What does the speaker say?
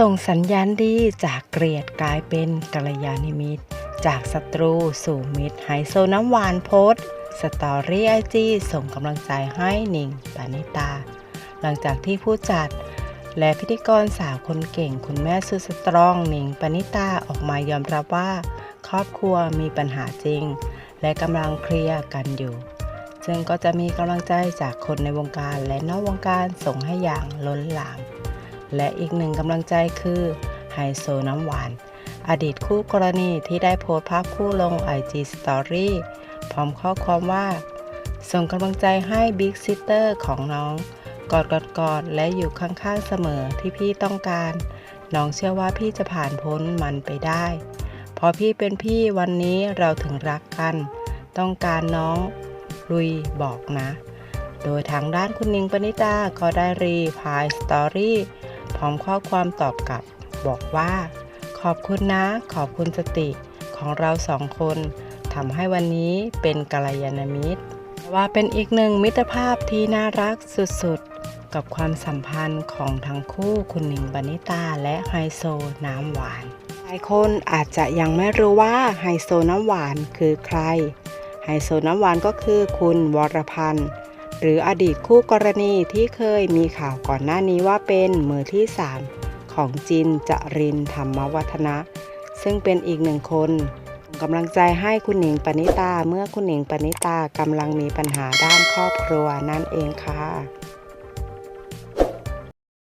ส่งสัญญาณดีจากเกลียดกลายเป็นกัลยาณมิตร จากศัตรูสู่มิตรไฮโซน้ำหวานโพสสตอรี่ไอจีส่งกำลังใจให้หนิงปานิตา หลังจากที่ผู้จัด และพิธีกรสาวคนเก่ง คุณแม่สุดสตรองหนิงปณิตาออกมายอมรับว่า ครอบครัวมีปัญหาจริง และกำลังเคลียร์กันอยู่ ซึ่งก็จะมีกำลังใจจากคนในวงการและนอกวงการส่งให้อย่างล้นหลาม และอีกหนึ่งกำลังใจคือไฮโซน้ำหวาน อดีตคู่กรณีที่ได้โพสต์ภาพคู่ลง IG Story พร้อมข้อความว่า ส่งกำลังใจให้บิ๊กซิสเตอร์ของน้อง กอดกอดกอดและอยู่ข้างๆเสมอที่พี่ต้องการ น้องเชื่อว่าพี่จะผ่านพ้นมันไปได้เพราะพี่เป็นพี่วันนี้เราถึงรักกัน ต้องการน้องลุยบอกนะ โดยทางด้านคุณนิงปณิตาก็ได้รีพายสตอรี่ พร้อมข้อความตอบกลับ บอกว่า ขอบคุณนะ ขอบคุณสติของเราสองคนทำให้วันนี้เป็นกัลยาณมิตร ว่าเป็นอีกหนึ่งมิตรภาพที่น่ารักสุดๆ กับความสัมพันธ์ของทั้งคู่คุณหนิงปณิตาและไฮโซน้ำหวาน หลายคนอาจจะยังไม่รู้ว่าไฮโซน้ำหวานคือใคร ไฮโซน้ำหวานก็คือคุณวรพันธ์ หรืออดีตคู่กรณีที่เคยมีข่าวก่อนหน้านี้ว่าเป็นมือที่3ของจินจรินธรรมวัฒนะ ซึ่งเป็นอีกหนึ่งคนกำลังใจให้คุณหนิงปณิตาเมื่อคุณหนิงปณิตากำลังมีปัญหาด้านครอบครัวนั่นเองค่ะ